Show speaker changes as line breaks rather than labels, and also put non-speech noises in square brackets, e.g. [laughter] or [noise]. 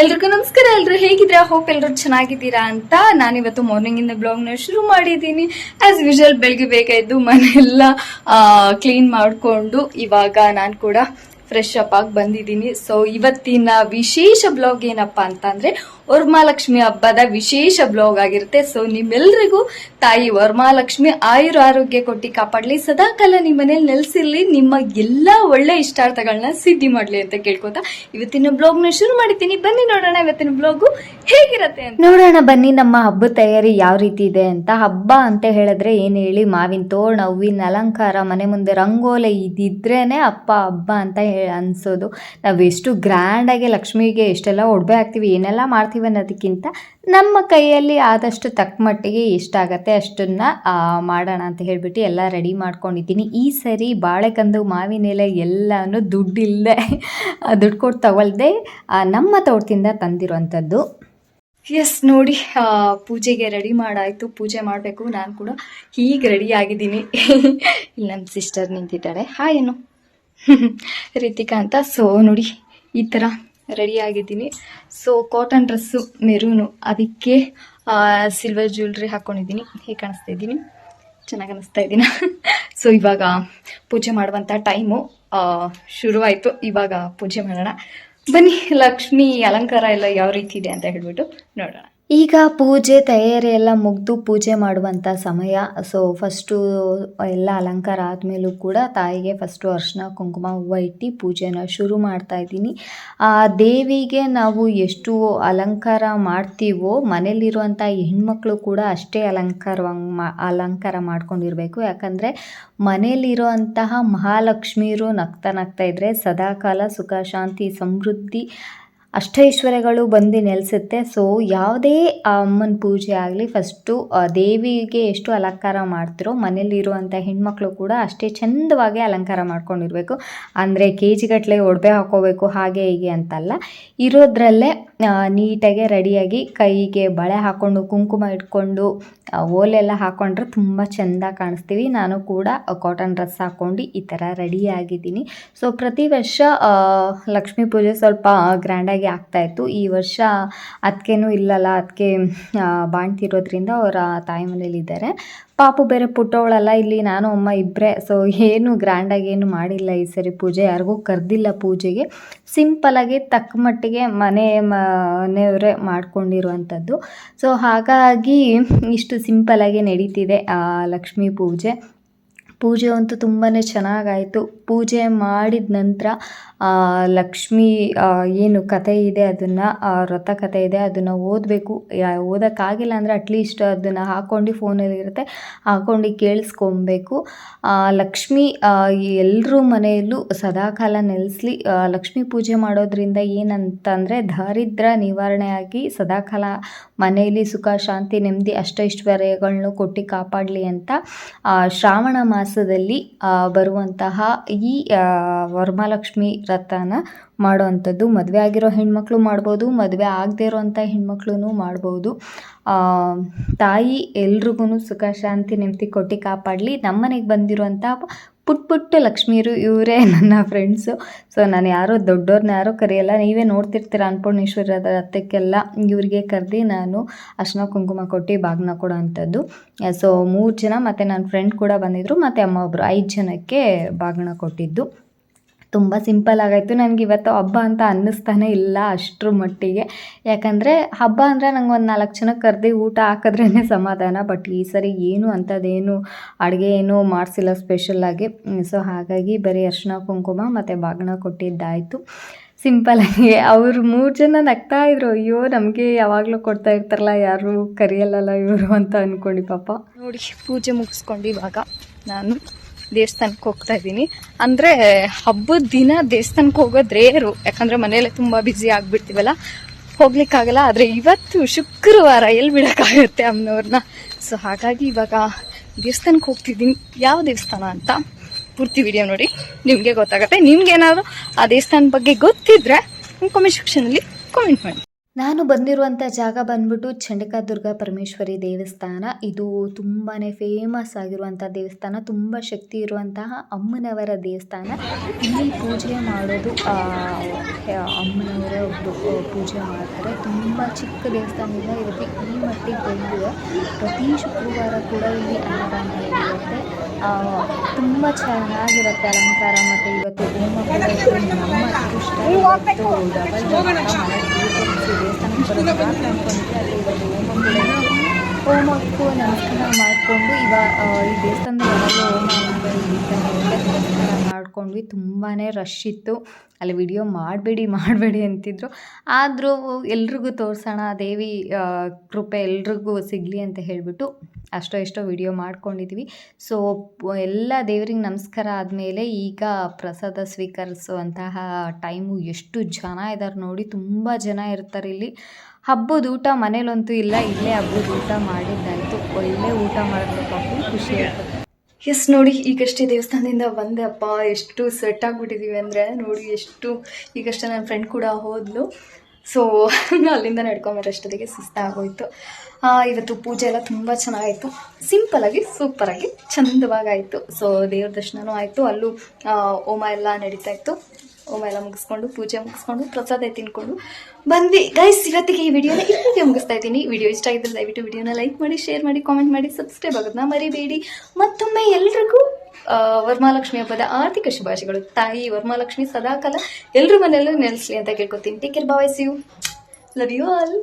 ಎಲ್ರಿಗೂ ನಮಸ್ಕಾರ. ಎಲ್ರು ಹೇಗಿದ್ರೆ ಹೋಪ್ ಎಲ್ರು ಚೆನ್ನಾಗಿದ್ದೀರಾ ಅಂತ ನಾನಿವತ್ತು ಮಾರ್ನಿಂಗ್ ಇಂದ ಬ್ಲಾಗ್ನ ಶುರು ಮಾಡಿದ್ದೀನಿ. ಆಸ್ ಯೂಶುವಲ್ ಬೆಳಗ್ಗೆ ಬೇಕಾಯ್ತು ಮನೆಯೆಲ್ಲ ಕ್ಲೀನ್ ಮಾಡಿಕೊಂಡು ಇವಾಗ ನಾನು ಕೂಡ ಫ್ರೆಶ್ ಅಪ್ ಆಗಿ ಬಂದಿದ್ದೀನಿ. ಸೊ ಇವತ್ತಿನ ವಿಶೇಷ ಬ್ಲಾಗ್ ಏನಪ್ಪ ಅಂತಂದ್ರೆ, ವರಮಹಾಲಕ್ಷ್ಮಿ ಹಬ್ಬದ ವಿಶೇಷ ಬ್ಲಾಗ್ ಆಗಿರುತ್ತೆ. ಸೊ ನಿಮ್ಮೆಲ್ರಿಗೂ ತಾಯಿ ವರಮಹಾಲಕ್ಷ್ಮಿ ಆಯುರ ಆರೋಗ್ಯ ಕೊಟ್ಟು ಕಾಪಾಡಲಿ. ಸದಾಕಾಲ ನಿಮ್ಮ ಮನೇಲಿ ನೆಲೆಸಿರ್ಲಿ, ನಿಮ್ಮ ಎಲ್ಲಾ ಒಳ್ಳೆ ಇಷ್ಟಾರ್ಥಗಳನ್ನ ಸಿದ್ಧಿ ಮಾಡಲಿ ಅಂತ ಕೇಳ್ಕೊತಾ ಇವತ್ತಿನ ಬ್ಲಾಗ್ನ ಶುರು ಮಾಡಿದ್ದೀನಿ. ಬನ್ನಿ ನೋಡೋಣ ಇವತ್ತಿನ ಬ್ಲಾಗು ಹೇಗಿರತ್ತೆ
ನೋಡೋಣ ಬನ್ನಿ, ನಮ್ಮ ಹಬ್ಬದ ತಯಾರಿ ಯಾವ ರೀತಿ ಇದೆ ಅಂತ. ಹಬ್ಬ ಅಂತ ಹೇಳಿದ್ರೆ ಏನು ಹೇಳಿ, ಮಾವಿನ ತೋರಣ, ಹೂವಿನ ಅಲಂಕಾರ, ಮನೆ ಮುಂದೆ ರಂಗೋಲೆ ಇದಿದ್ರೇನೆ ಅಪ್ಪ ಹಬ್ಬ ಅಂತ ಅನ್ಸೋದು. ನಾವು ಎಷ್ಟು ಗ್ರ್ಯಾಂಡಾಗಿ ಲಕ್ಷ್ಮಿಗೆ ಎಷ್ಟೆಲ್ಲ ಒಡವೆ ಹಾಕ್ತೀವಿ ಏನೆಲ್ಲ ಮಾಡ್ತೀವಿ ಅನ್ನೋದಕ್ಕಿಂತ ನಮ್ಮ ಕೈಯಲ್ಲಿ ಆದಷ್ಟು ತಕ್ಕ ಮಟ್ಟಿಗೆ ಎಷ್ಟಾಗತ್ತೆ ಅಷ್ಟನ್ನ ಮಾಡೋಣ ಅಂತ ಹೇಳ್ಬಿಟ್ಟು ಎಲ್ಲ ರೆಡಿ ಮಾಡ್ಕೊಂಡಿದ್ದೀನಿ. ಈ ಸರಿ ಬಾಳೆಕಂದು, ಮಾವಿನ ಎಲೆ ಎಲ್ಲನೂ ದುಡ್ಡಿಲ್ಲದೆ ದುಡ್ಡು ಕೊಟ್ಟು ತಗೊಳ್ದೆ ನಮ್ಮ ತೋಟದಿಂದ ತಂದಿರುವಂಥದ್ದು.
ಎಸ್ ನೋಡಿ ಪೂಜೆಗೆ ರೆಡಿ ಮಾಡಾಯ್ತು, ಪೂಜೆ ಮಾಡಬೇಕು, ನಾನು ಕೂಡ ಹೀಗೆ ರೆಡಿ ಆಗಿದ್ದೀನಿ. [laughs] ಇಲ್ಲಿ ನಮ್ಮ ಸಿಸ್ಟರ್ ನಿಂತಿದ್ದಾಳೆ. ಹಾಯ್ ಏನು [laughs] ರಿತಿಕಾ ಅಂತ. ಸೊ ನೋಡಿ, ಈ ಥರ ರೆಡಿ ಆಗಿದ್ದೀನಿ. ಸೊ ಕಾಟನ್ ಡ್ರೆಸ್ಸು ಮೆರೂನು ಅದಕ್ಕೆ ಸಿಲ್ವರ್ ಜ್ಯುವೆಲ್ರಿ ಹಾಕ್ಕೊಂಡಿದ್ದೀನಿ ಹೇಗೆ ಕಾಣಿಸ್ತಾ ಇದ್ದೀನಿ. ಚೆನ್ನಾಗಿ ಅನಿಸ್ತಾ ಇದ್ದೀನಿ? ಸೊ [laughs] ಇವಾಗ ಪೂಜೆ ಮಾಡುವಂಥ ಟೈಮು ಶುರುವಾಯಿತು. ಇವಾಗ ಪೂಜೆ ಮಾಡೋಣ. ಬನ್ನಿ, ಲಕ್ಷ್ಮಿ ಅಲಂಕಾರ ಎಲ್ಲ ಯಾವ ರೀತಿ ಇದೆ ಅಂತ ಹೇಳ್ಬಿಟ್ಟು ನೋಡೋಣ.
ಈಗ ಪೂಜೆ ತಯಾರಿ ಎಲ್ಲ ಮುಗಿದು ಪೂಜೆ ಮಾಡುವಂಥ ಸಮಯ. ಸೊ ಫಸ್ಟು ಎಲ್ಲ ಅಲಂಕಾರ ಆದಮೇಲೂ ಕೂಡ ತಾಯಿಗೆ ಫಸ್ಟು ಅರ್ಶಿನ, ಕುಂಕುಮ, ಹೂವು ಇಟ್ಟು ಪೂಜೆನ ಶುರು ಮಾಡ್ತಾ ಇದ್ದೀನಿ. ಆ ದೇವಿಗೆ ನಾವು ಎಷ್ಟು ಅಲಂಕಾರ ಮಾಡ್ತೀವೋ ಮನೇಲಿರುವಂಥ ಹೆಣ್ಮಕ್ಳು ಕೂಡ ಅಷ್ಟೇ ಅಲಂಕಾರವಾಗಿ ಮಾ, ಅಲಂಕಾರ ಮಾಡ್ಕೊಂಡಿರಬೇಕು. ಯಾಕಂದರೆ ಮನೇಲಿರುವಂತಹ ಮಹಾಲಕ್ಷ್ಮಿಯರು ನಗ್ತಾ ನಗ್ತಾ ಇದ್ದರೆ ಸದಾಕಾಲ ಸುಖ, ಶಾಂತಿ, ಸಮೃದ್ಧಿ ಅಷ್ಟೈಶ್ವರ್ಯಗಳು ಬಂದು ನೆಲೆಸುತ್ತೆ. ಸೊ ಯಾವುದೇ ಅಮ್ಮನ ಪೂಜೆ ಆಗಲಿ ಫಸ್ಟು ದೇವಿಗೆ ಎಷ್ಟು ಅಲಂಕಾರ ಮಾಡ್ತಿರೋ ಮನೇಲಿರುವಂಥ ಹೆಣ್ಮಕ್ಳು ಕೂಡ ಅಷ್ಟೇ ಚಂದವಾಗಿ ಅಲಂಕಾರ ಮಾಡ್ಕೊಂಡಿರಬೇಕು. ಅಂದರೆ ಕೆ ಜಿಗಟ್ಟಲೆ ಒಡವೆ ಹಾಕೋಬೇಕು, ಹಾಗೆ ಹೀಗೆ ಅಂತಲ್ಲ. ಇರೋದ್ರಲ್ಲೇ ನೀಟಾಗಿ ರೆಡಿಯಾಗಿ ಕೈಗೆ ಬಳೆ ಹಾಕ್ಕೊಂಡು ಕುಂಕುಮ ಇಟ್ಕೊಂಡು ಓಲೆಲ್ಲ ಹಾಕ್ಕೊಂಡ್ರೆ ತುಂಬ ಚೆಂದ ಕಾಣಿಸ್ತೀವಿ. ನಾನು ಕೂಡ ಕಾಟನ್ ಡ್ರೆಸ್ ಹಾಕ್ಕೊಂಡು ಈ ಥರ ರೆಡಿ ಆಗಿದ್ದೀನಿ ಸೊ ಪ್ರತಿ ವರ್ಷ ಲಕ್ಷ್ಮೀ ಪೂಜೆ ಸ್ವಲ್ಪ ಗ್ರ್ಯಾಂಡಾಗಿ ಆಗ್ತಾಯಿತ್ತು ಈ ವರ್ಷ ಅದಕ್ಕೇನು ಇಲ್ಲಲ್ಲ ಅದಕ್ಕೆ ಬಾಣ್ತಿರೋದ್ರಿಂದ ಅವರ ತಾಯಿ ಮನೇಲಿದ್ದಾರೆ ಪಾಪು ಬೇರೆ ಪುಟ್ಟವಳಲ್ಲ, ಇಲ್ಲಿ ನಾನು, ಅಮ್ಮ ಇಬ್ಬರೇ ಸೊ ಏನು ಗ್ರ್ಯಾಂಡಾಗಿ ಏನು ಮಾಡಿಲ್ಲ ಈ ಸರಿ ಪೂಜೆ. ಯಾರಿಗೂ ಕರೆದಿಲ್ಲ ಪೂಜೆಗೆ. ಸಿಂಪಲಾಗಿ ತಕ್ಕ ಮಟ್ಟಿಗೆ ಮನೆ, ಮನೆಯವರೇ ಮಾಡ್ಕೊಂಡಿರುವಂಥದ್ದು. ಸೊ ಹಾಗಾಗಿ ಇಷ್ಟು ಸಿಂಪಲಾಗಿ ನಡೀತಿದೆ ಲಕ್ಷ್ಮೀ ಪೂಜೆ. ಪೂಜೆ ಅಂತೂ ತುಂಬಾ ಚೆನ್ನಾಗಾಯಿತು. ಪೂಜೆ ಮಾಡಿದ ನಂತರ ಲಕ್ಷ್ಮಿ ಏನು ಕತೆ ಇದೆ ಅದನ್ನು ವ್ರತ ಕತೆ ಇದೆ ಅದನ್ನು ಓದಬೇಕು. ಓದೋಕ್ಕಾಗಿಲ್ಲ ಅಂದರೆ ಅಟ್ಲೀಸ್ಟ್ ಅದನ್ನು ಹಾಕ್ಕೊಂಡು ಫೋನಲ್ಲಿರುತ್ತೆ ಹಾಕ್ಕೊಂಡು ಕೇಳಿಸ್ಕೊಬೇಕು. ಲಕ್ಷ್ಮೀ ಎಲ್ಲರ ಮನೆಯಲ್ಲೂ ಸದಾಕಾಲ ನೆಲೆಸಲಿ ಲಕ್ಷ್ಮೀ ಪೂಜೆ ಮಾಡೋದ್ರಿಂದ ಏನಂತಂದರೆ ದಾರಿದ್ರ ನಿವಾರಣೆಯಾಗಿ ಸದಾಕಾಲ ಮನೆಯಲ್ಲಿ ಸುಖ, ಶಾಂತಿ, ನೆಮ್ಮದಿ ಅಷ್ಟೈಶ್ವರ್ಯಗಳನ್ನೂ ಕೊಟ್ಟು ಕಾಪಾಡಲಿ ಅಂತ ಶ್ರಾವಣ ಶ್ರಾವಣ ಮಾಸದಲ್ಲಿ ಬರುವಂತಹ ಈ ವರಮಹಾಲಕ್ಷ್ಮಿ ವ್ರತನ ಮಾಡುವಂಥದ್ದು. ಮದುವೆ ಆಗಿರೋ ಹೆಣ್ಮಕ್ಳು ಮಾಡ್ಬೋದು, ಮದುವೆ ಆಗದೇ ಇರೋವಂಥ ಹೆಣ್ಮಕ್ಳು ಮಾಡ್ಬೋದು. ತಾಯಿ ಎಲ್ರಿಗೂ ಸುಖ, ಶಾಂತಿ, ನೆಮ್ಮದಿ ಕೊಟ್ಟು ಕಾಪಾಡಲಿ. ನಮ್ಮನೆಗೆ ಬಂದಿರುವಂಥ ಪುಟ್ ಪುಟ್ಟ ಲಕ್ಷ್ಮೀರು ಇವರೇ ನನ್ನ ಫ್ರೆಂಡ್ಸು ಸೊ ನಾನು ಯಾರೋ ದೊಡ್ಡವ್ರನ್ನ ಯಾರೋ ಕರೆಯಲ್ಲ, ನೀವೇ ನೋಡ್ತಿರ್ತೀರ ಅನ್ನಪೂರ್ಣೇಶ್ವರದ ರಥಕ್ಕೆಲ್ಲ ಇವರಿಗೆ ಕರೆದು ನಾನು ಅರ್ಶನ ಕುಂಕುಮ ಕೊಟ್ಟು ಬಾಗ್ನ ಕೊಡೋ ಅಂಥದ್ದು. ಸೊ ಮೂರು ಜನ ಮತ್ತು ನನ್ನ ಫ್ರೆಂಡ್ ಕೂಡ ಬಂದಿದ್ದರು ಮತ್ತು ಅಮ್ಮ ಒಬ್ಬರು ಐದು ಜನಕ್ಕೆ ಬಾಗ್ನ ಕೊಟ್ಟಿದ್ದು. ತುಂಬ ಸಿಂಪಲ್ ಆಗಾಯಿತು. ನನಗೆ ಇವತ್ತು ಹಬ್ಬ ಅಂತ ಅನ್ನಿಸ್ತಾನೆ ಇಲ್ಲ ಅಷ್ಟರ ಮಟ್ಟಿಗೆ. ಯಾಕಂದರೆ ಹಬ್ಬ ಅಂದರೆ ನಂಗೆ ಒಂದು ನಾಲ್ಕು ಜನಕ್ಕೆ ಕರೆದು ಊಟ ಹಾಕಿದ್ರೇ ಸಮಾಧಾನ. ಬಟ್ ಈ ಸರಿ ಏನು ಅಂಥದ್ದೇನು ಅಡುಗೆ ಏನೂ ಮಾಡಿಸಿಲ್ಲ ಸ್ಪೆಷಲ್ಲಾಗಿ ಸೊ ಹಾಗಾಗಿ ಬರೀ ಅರ್ಶಿನ ಕುಂಕುಮ ಮತ್ತು ಬಾಗಣ ಕೊಟ್ಟಿದ್ದಾಯಿತು. ಸಿಂಪಲಾಗಿ ಅವರು ಮೂರು ಜನ ನಗ್ತಾ ಇದ್ರು. ಅಯ್ಯೋ, ನಮಗೆ ಯಾವಾಗಲೂ ಕೊಡ್ತಾ ಇರ್ತಾರಲ್ಲ, ಯಾರು ಕರಿಯಲ್ಲಲ್ಲ ಇವರು ಅಂತ ಅಂದ್ಕೊಂಡು ಪಾಪ.
ನೋಡಿ, ಪೂಜೆ ಮುಗಿಸ್ಕೊಂಡು ಇವಾಗ ನಾನು ದೇವಸ್ಥಾನಕ್ಕೆ ಹೋಗ್ತಾ ಇದ್ದೀನಿ. ಅಂದರೆ, ಹಬ್ಬದ ದಿನ ದೇವಸ್ಥಾನಕ್ಕೆ ಹೋಗೋದು ರೇರು ಯಾಕಂದರೆ ಮನೆಯಲ್ಲೇ ತುಂಬ ಬ್ಯುಸಿ ಆಗಿಬಿಡ್ತೀವಲ್ಲ. ಹೋಗ್ಲಿಕ್ಕಾಗಲ್ಲ, ಆದರೆ ಇವತ್ತು ಶುಕ್ರವಾರ ಎಲ್ಲಿ ಬಿಡೋಕ್ಕಾಗುತ್ತೆ ಅಮ್ಮನವ್ರನ್ನ? ಸೊ ಹಾಗಾಗಿ ಇವಾಗ ದೇವಸ್ಥಾನಕ್ಕೆ ಹೋಗ್ತಿದ್ದೀನಿ. ಯಾವ ದೇವಸ್ಥಾನ ಅಂತ ಪೂರ್ತಿ ವಿಡಿಯೋ ನೋಡಿ. ನಿಮಗೆ ಗೊತ್ತಾಗುತ್ತೆ. ನಿಮ್ಗೇನಾದ್ರು ಆ ದೇವಸ್ಥಾನದ ಬಗ್ಗೆ ಗೊತ್ತಿದ್ರೆ ಕಾಮೆಂಟ್ ಸೆಕ್ಷನಲ್ಲಿ ಕಾಮೆಂಟ್ ಮಾಡಿ.
ನಾನು ಬಂದಿರುವಂಥ ಜಾಗ ಬಂದ್ಬಿಟ್ಟು ಚಂಡಿಕಾ ದುರ್ಗಾ ಪರಮೇಶ್ವರಿ ದೇವಸ್ಥಾನ. ಇದು ತುಂಬಾ ಫೇಮಸ್ ಆಗಿರುವಂಥ ದೇವಸ್ಥಾನ ತುಂಬ ಶಕ್ತಿ ಇರುವಂತಹ ಅಮ್ಮನವರ ದೇವಸ್ಥಾನ. ಇಲ್ಲಿ ಪೂಜೆ ಮಾಡೋದು ಅಮ್ಮನವರ ಒಬ್ಬರು ಪೂಜೆ ಮಾಡ್ತಾರೆ. ತುಂಬ ಚಿಕ್ಕ ದೇವಸ್ಥಾನದಿಂದ ಇರುತ್ತೆ. ಈ ಮಟ್ಟಿಗೆ ಬಂದಿದೆ. ಪ್ರತಿ ಶುಕ್ರವಾರ ಕೂಡ ಇಲ್ಲಿ ಅನ್ನದಾನ ಆ, ತುಂಬ ಚೆನ್ನಾಗಿರುತ್ತೆ ಅಲಂಕಾರ ಮತ್ತು ಇವತ್ತು ಹೋಮ. ನಮ್ಮ ಅದೃಷ್ಟ ಇವತ್ತು ದೇವಸ್ಥಾನಕ್ಕೆ ಅಂದ್ಕೊಂಡಿದ್ದೆ ಇವತ್ತು ಹೋಮ ಹೋಮಕ್ಕೂ ನಮಸ್ಕಾರ ಮಾಡಿಕೊಂಡು ಇವಾಗ ಈ ದೇವಸ್ಥಾನದಲ್ಲಿ ಯಾವಾಗಲೂ ಹೋಮ ಮಾಡ್ಕೊಂಡ್ವಿ. ತುಂಬಾ ರಶ್ ಇತ್ತು. ಅಲ್ಲಿ ವಿಡಿಯೋ ಮಾಡಬೇಡಿ ಮಾಡಬೇಡಿ ಅಂತಿದ್ರು. ಆದರೂ ಎಲ್ರಿಗೂ ತೋರಿಸೋಣ, ದೇವಿ ಕೃಪೆ ಎಲ್ರಿಗೂ ಸಿಗಲಿ ಅಂತ ಹೇಳಿಬಿಟ್ಟು ಅಷ್ಟೋ ಎಷ್ಟೋ ವಿಡಿಯೋ ಮಾಡ್ಕೊಂಡಿದ್ವಿ. ಸೊ ಎಲ್ಲ ದೇವ್ರಿಗೆ ನಮಸ್ಕಾರ ಆದಮೇಲೆ ಈಗ ಪ್ರಸಾದ ಸ್ವೀಕರಿಸುವಂತಹ ಟೈಮು ಎಷ್ಟು ಜನ ಇದ್ದಾರೆ ನೋಡಿ ತುಂಬ ಜನ ಇರ್ತಾರೆ ಇಲ್ಲಿ. ಹಬ್ಬದ ಊಟ ಮನೇಲಂತೂ ಇಲ್ಲ, ಇಲ್ಲೇ ಹಬ್ಬದ ಊಟ ಮಾಡಿದ್ದಾಯಿತು. ಒಳ್ಳೆ ಊಟ ಮಾಡಬೇಕು, ಖುಷಿ ಆಯ್ತು
ಎಸ್ ನೋಡಿ, ಈಗಷ್ಟೇ ದೇವಸ್ಥಾನದಿಂದ ಬಂದೆ. ಅಪ್ಪ ಎಷ್ಟು ಸೆಟ್ ಆಗಿಬಿಟ್ಟಿದ್ದೀವಿ ಅಂದರೆ, ನೋಡಿ, ಎಷ್ಟು, ಈಗಷ್ಟೇ ನನ್ನ ಫ್ರೆಂಡ್ ಕೂಡ ಹೋದ್ಲು. ಸೊ [laughs] ಅಲ್ಲಿಂದ ನಡ್ಕೊಂಬರೋಷ್ಟೊತ್ತಿಗೆ ಸುಸ್ತಾಗೋಯಿತು ಇವತ್ತು ಪೂಜೆ ಎಲ್ಲ ತುಂಬ ಚೆನ್ನಾಗಾಯಿತು. ಸಿಂಪಲಾಗಿ ಸೂಪರಾಗಿ ಚಂದವಾಗಾಯಿತು ಸೊ ದೇವ್ರ ದರ್ಶನವೂ ಆಯಿತು. ಅಲ್ಲೂ ಓಮ ಎಲ್ಲ ನಡೀತಾ ಇತ್ತು. ಹೋಮ ಎಲ್ಲ ಮುಗಿಸ್ಕೊಂಡು, ಪೂಜೆ ಮುಗಿಸ್ಕೊಂಡು, ಪ್ರಸಾದ ತಿನ್ಕೊಂಡು ಬಂದ್ವಿ. ಗೈಸ್ ಇವತ್ತಿಗೆ ಈ ವಿಡಿಯೋನ ಇಲ್ಲಿಗೆ ಮುಗಿಸ್ತಾ ಇದ್ದೀನಿ. ವಿಡಿಯೋ ಇಷ್ಟ ಆಗಿದ್ರೆ ದಯವಿಟ್ಟು ವಿಡಿಯೋನ ಲೈಕ್ ಮಾಡಿ ಶೇರ್ ಮಾಡಿ ಕಾಮೆಂಟ್ ಮಾಡಿ ಸಬ್ಸ್ಕ್ರೈಬ್ ಆಗೋದನ್ನ ಮರಿಬೇಡಿ. ಮತ್ತೊಮ್ಮೆ ಎಲ್ರಿಗೂ ವರಮಹಾಲಕ್ಷ್ಮಿ ಹಬ್ಬದ ಆರ್ಥಿಕ ಶುಭಾಶಯಗಳು. ತಾಯಿ ವರಮಹಾಲಕ್ಷ್ಮಿ ಸದಾಕಾಲ ಎಲ್ಲರ ಮನೆಯಲ್ಲೂ ನೆಲೆಸಲಿ ಅಂತ ಕೇಳ್ಕೊತೀನಿ. Take care boys you love you all